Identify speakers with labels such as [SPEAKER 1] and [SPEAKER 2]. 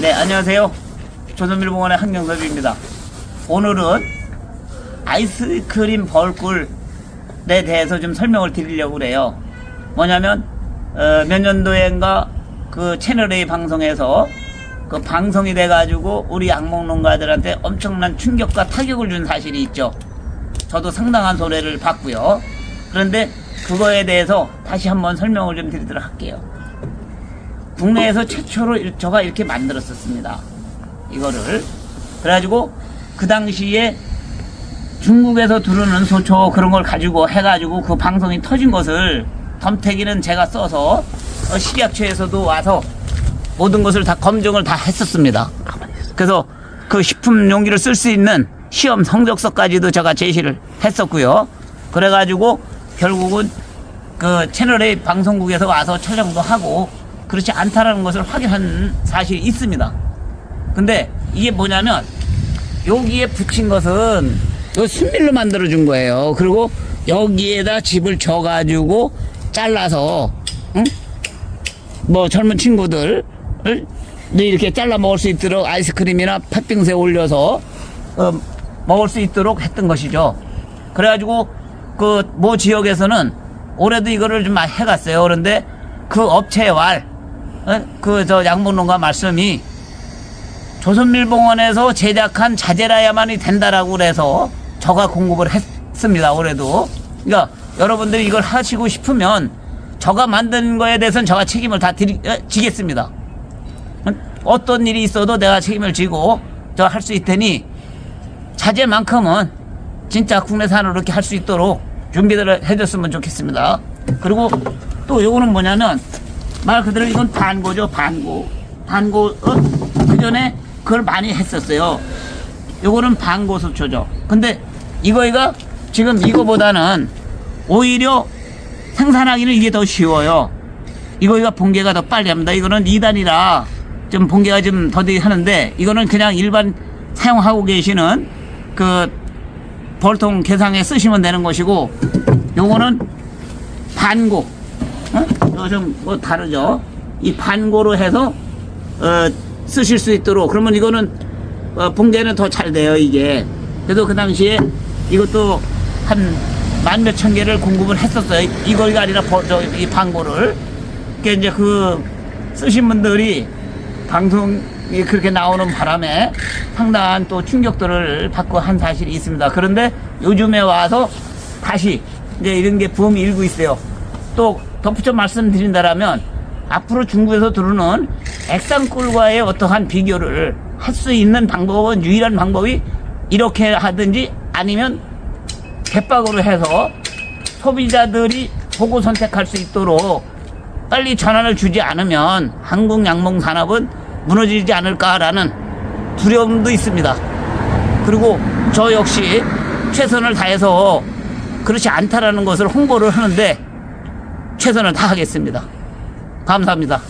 [SPEAKER 1] 네, 안녕하세요. 조선밀봉원의 한경섭입니다. 오늘은 아이스크림 벌꿀에 대해서 좀 설명을 드리려고 그래요. 뭐냐면, 어, 몇 년도엔가 그 채널A 방송에서 그 방송이 돼가지고 우리 양목농가들한테 엄청난 충격과 타격을 준 사실이 있죠. 저도 상당한 손해를 봤고요. 그런데 그거에 대해서 다시 한번 설명을 좀 드리도록 할게요. 국내에서 최초로 일- 저가 이렇게 만들었었습니다. 이거를. 그래가지고 그 당시에 중국에서 두르는 소초 그런 걸 가지고 해가지고 그 방송이 터진 것을 덤태기는 제가 써서 어, 식약처에서도 와서 모든 것을 다 검증을 다 했었습니다. 그래서 그 식품 용기를 쓸 수 있는 시험 성적서까지도 제가 제시를 했었고요. 그래가지고 결국은 그 채널A 방송국에서 와서 촬영도 하고 그렇지 않다라는 것을 확인한 사실이 있습니다. 근데 이게 뭐냐면 여기에 붙인 것은 요 순밀로 만들어 준 거예요. 그리고 여기에다 집을 져 가지고 잘라서 응? 뭐 젊은 친구들 이렇게 잘라 먹을 수 있도록 아이스크림이나 팥빙수에 올려서 어, 먹을 수 있도록 했던 것이죠. 그래가지고 그 모 지역에서는 올해도 이거를 좀 해갔어요. 그런데 그 업체의 말, 그 저 양봉농가 말씀이 조선밀봉원에서 제작한 자재라야만이 된다라고 그래서 저가 공급을 했습니다. 올해도. 그러니까 여러분들이 이걸 하시고 싶으면 저가 만든 거에 대해서는 저가 책임을 다 드리, 에, 지겠습니다. 어떤 일이 있어도 내가 책임을 지고 저 할 수 있으니 자재만큼은 진짜 국내산으로 이렇게 할 수 있도록 준비를 해줬으면 좋겠습니다. 그리고 또 요거는 뭐냐면 말 그대로 이건 반고죠, 반고. 반고, 어? 그 전에 그걸 많이 했었어요. 요거는 반고 수초죠. 근데 이거가 지금 이거보다는 오히려 생산하기는 이게 더 쉬워요. 이거가 봉개가 더 빨리 합니다. 이거는 2단이라 좀 봉개가 좀 더디 하는데 이거는 그냥 일반 사용하고 계시는 그 벌통 개상에 쓰시면 되는 것이고 요거는 반고 어? 좀 뭐 다르죠? 이 반고로 해서 어, 쓰실 수 있도록. 그러면 이거는 어, 봉개는 더 잘 돼요 이게. 그래서 그 당시에 이것도 한 만 몇천 개를 공급을 했었어요. 이거가 아니라 버, 저, 이 반고를. 그게 이제 그 쓰신 분들이 방송이 그렇게 나오는 바람에 상당한 또 충격들을 받고 한 사실이 있습니다. 그런데 요즘에 와서 다시 이제 이런 게 붐이 일고 있어요. 또 덧붙여 말씀드린다라면 앞으로 중국에서 들어오는 액상꿀과의 어떠한 비교를 할 수 있는 방법은 유일한 방법이 이렇게 하든지 아니면 개박으로 해서 소비자들이 보고 선택할 수 있도록 빨리 전환을 주지 않으면 한국 양봉 산업은 무너지지 않을까라는 두려움도 있습니다. 그리고 저 역시 최선을 다해서 그렇지 않다라는 것을 홍보를 하는데 최선을 다하겠습니다. 감사합니다.